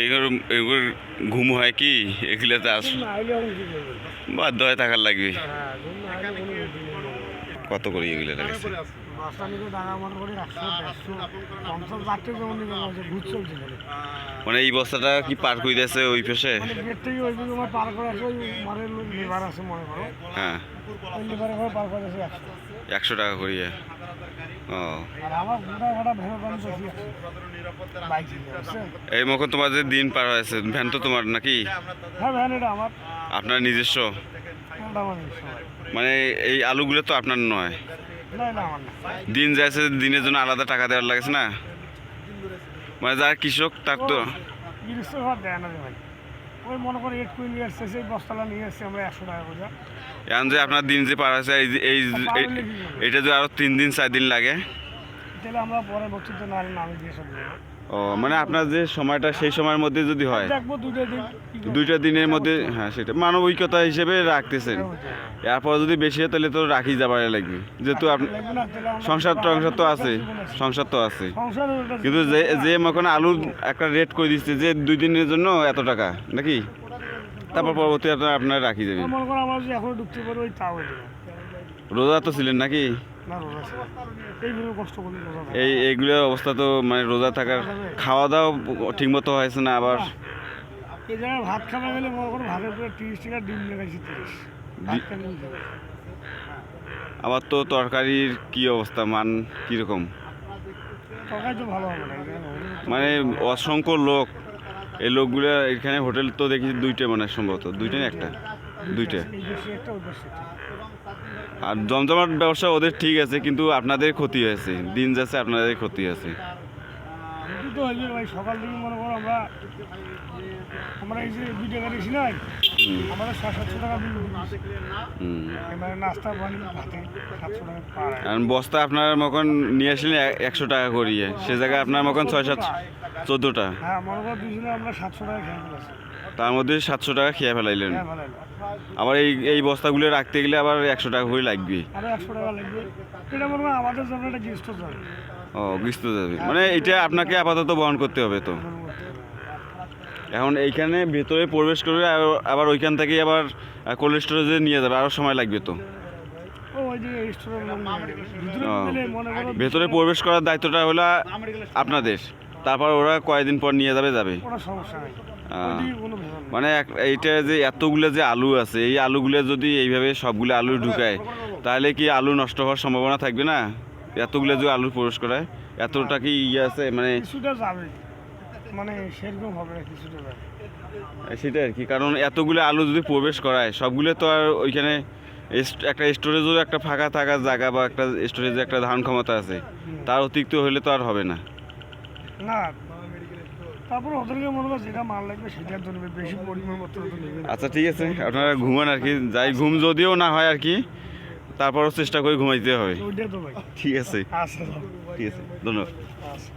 এইগুলো ঘুম হয় কি? এগুলো তো আস বাধ্য হয়ে থাকার লাগবে। হ্যাঁ কত করে এগুলো মনে এই বস্তাটা কি পার করে দিয়েছে ওই পাশে? মানে হ্যাঁ। একশো টাকা করিয়ে। এই মখন তোমাদের দিন পার হয়েছে ভ্যান তো তোমার নাকি? হ্যাঁ আপনার নিজস্ব। মানে এই আলুগুলো তো আপনার নয়। দিন যাচ্ছে দিনের জন্য আলাদা টাকা দেওয়ার লাগছে না? মানে যারা কৃষক তার তো ওই মনে করে এক কুইন নিয়ে এসছে সেই বস্তাটা নিয়ে এসছে আমরা একশো টাকা করে। এখন যে আপনার দিন যে পার আছে এই এটা যে আরও তিন দিন চার দিন লাগে। তাহলে আমরা পরে বক্তৃতা না নামে দিয়ে সব ও মানে আপনার যে সময়টা সেই সময়ের মধ্যে যদি হয়। দুইটা দিনের মধ্যে হ্যাঁ সেটা মানবিকতা হিসেবে রাখতেছেন। এরপর যদি বেশি হয় তাহলে তো রাখি যাবার লাগবে। যেহেতু সংসার টংসার তো আছে। সংসার তো আছে। কিন্তু যে যে এখন আলু একটা রেট করে দিচ্ছে যে দুই দিনের জন্য এত টাকা নাকি? তারপর পরবর্তী আপনার আপনার রাখি যাবেন রোজা তো ছিলেন নাকি? এই এইগুলো অবস্থা তো মানে রোজা থাকার খাওয়া দাওয়া ঠিক মতো হয়েছে না আবার এই জায়গায় ভাত খাওয়া গেলে মনে করো ভাতের তিরিশ টাকা ডিম তিরিশ। আবার তো তরকারির কি অবস্থা? মান কীরকম। মানে অসংখ্য লোক। এই লোকগুলো এখানে হোটেল তো দেখি দুইটা মানে সম্ভবত। দুইটা একটা? দুইটা। আর জমজমাট ব্যবসা ওদের ঠিক আছে কিন্তু আপনাদের ক্ষতি হয়েছে দিন যাচ্ছে আপনাদের ক্ষতি আছে সকাল থেকে মনে করো আমরা আমরা এই যে দুইটা গাড়ি হুম, আমাদের সাতশো টাকা নাস্তা বস্তা আপনার মখন নিয়ে আসলেন একশো টাকা করিয়ে। সে জায়গায় আপনার মখন ছয় সাত চোদ্দোটা। হ্যাঁ তার মধ্যে সাতশো টাকা খেয়ে ফেলাইলেন। আবার এই এই বস্তাগুলো রাখতে গেলে আবার একশো টাকা করে লাগবে। ও গ্রীষ্ম যাবে মানে এটা আপনাকে আপাতত বহন করতে হবে তো। এখন এইখানে ভেতরে প্রবেশ করে আর আবার ওইখান থেকে আবার কোল্ড স্টোরেজে নিয়ে যাবে আরও সময় লাগবে তো। ভিতরে প্রবেশ করার দায়িত্বটা হলো আপনাদের। তারপর ওরা কয়েকদিন পর নিয়ে যাবে যাবে। মানে এইটা যে এতগুলো যে আলু আছে এই আলুগুলো যদি এইভাবে সবগুলো আলু ঢুকায় তাহলে কি আলু নষ্ট হওয়ার সম্ভাবনা থাকবে না? এতগুলো যে আলু প্রবেশ করায় এতটা কি ইয়ে আছে? মানে মানে সেরকম হবে না কিছুটা যাবে সেটা আর কি কারণ এতগুলো আলু যদি প্রবেশ করায় সবগুলো তো আর ওইখানে একটা স্টোরেজও একটা ফাঁকা থাকার জায়গা বা একটা স্টোরেজে একটা ধারণ ক্ষমতা আছে। তার অতিরিক্ত হলে তো আর হবে না। না তারপর ওদেরকে মনে করো যেটা মাল লাগবে সেটা নেবে বেশি পরিমাণ মতো আচ্ছা ঠিক আছে আপনারা ঘুমান আর কি যাই ঘুম যদিও না হয় আর কি তারপরও চেষ্টা করে ঘুমাইতে হবে। ঠিক আছে। আচ্ছা ঠিক আছে ধন্যবাদ। আচ্ছা।